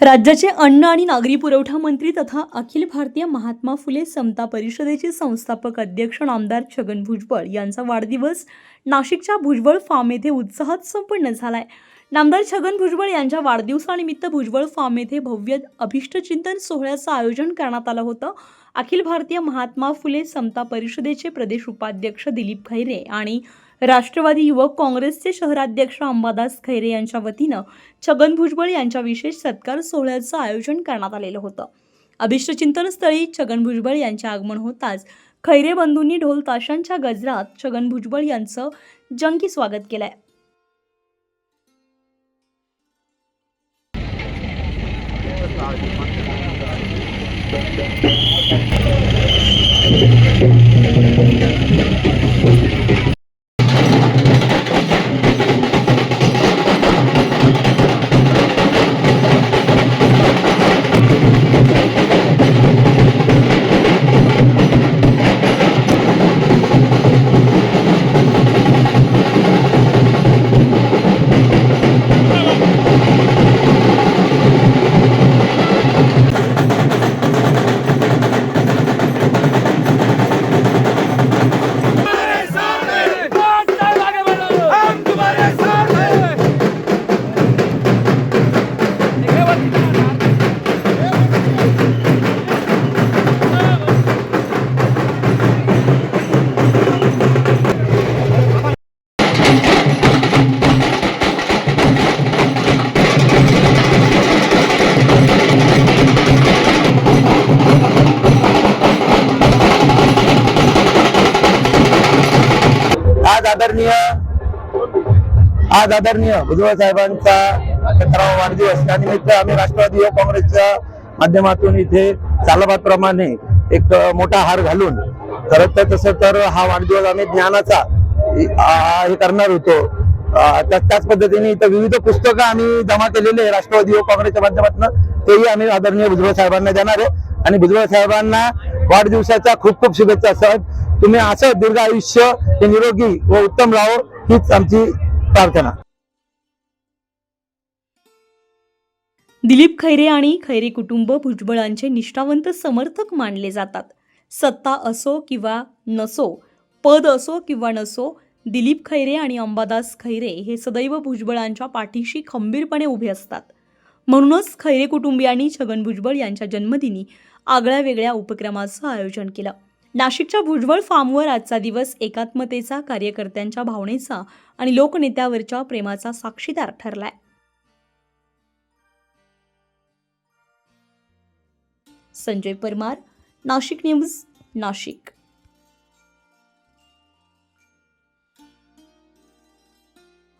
राज्याचे अन्न आणि नागरी पुरवठा मंत्री तथा अखिल भारतीय महात्मा फुले समता परिषदेचे संस्थापक अध्यक्ष नामदार छगन भुजबळ यांचा वाढदिवस नाशिकच्या भुजबळ फार्म येथे उत्साहात संपन्न झालाय. नामदार छगन भुजबळ यांच्या वाढदिवसानिमित्त भुजबळ फार्म येथे भव्य अभिष्टचिंतन सोहळ्याचं आयोजन करण्यात आलं होतं. अखिल भारतीय महात्मा फुले समता परिषदेचे प्रदेश उपाध्यक्ष दिलीप खैरे आणि राष्ट्रवादी युवक काँग्रेसचे शहराध्यक्ष अंबादास खैरे यांच्या वतीनं छगन भुजबळ यांच्या विशेष सत्कार सोहळ्याचं आयोजन करण्यात आलेलं होतं. अभिष्टचिंतन स्थळी छगन भुजबळ यांचे आगमन होताच खैरे बंधूंनी ढोल ताशांच्या गजरात छगन भुजबळ यांचं जंगी स्वागत केलंय. हम आज आदरणीय आज आदरणीय भुजबळ साहेबांचा सतरावा वाढदिवस. त्यानिमित्त आम्ही राष्ट्रवादी युवक काँग्रेसच्या माध्यमातून इथे चालबाप्रमाणे एक मोठा हार घालून खरं तर तसं तर हा वाढदिवस आम्ही ज्ञानाचा हे करणार होतो. त्याच पद्धतीने इथं विविध पुस्तकं आम्ही जमा केलेले आहे राष्ट्रवादी युवक काँग्रेसच्या माध्यमातून. तेही आम्ही आदरणीय भुजबळ साहेबांना देणार आहे. आणि भुजबळ साहेबांना वाढदिवसाच्या खूप खूप शुभेच्छा. साहेब तुम्ही असं दीर्घ आयुष्य हे निरोगी व उत्तम राहो हीच आमची प्रार्थना. दिलीप खैरे आणि खैरे कुटुंब भुजबळांचे निष्ठावंत समर्थक मानले जातात. सत्ता असो किंवा नसो पद असो किंवा नसो दिलीप खैरे आणि अंबादास खैरे हे सदैव भुजबळांच्या पाठीशी खंबीरपणे उभे असतात. म्हणूनच खैरे कुटुंबियांनी छगन भुजबळ यांच्या जन्मदिनी आगळ्या वेगळ्या उपक्रमाचं आयोजन केलं. नाशिकच्या भुजबळ फार्मवर आजचा दिवस एकात्मतेचा कार्यकर्त्यांच्या भावनेचा आणि लोकनेत्यावरच्या प्रेमाचा साक्षीदार ठरलाय. संजय परमार नाशिक न्यूज नाशिक.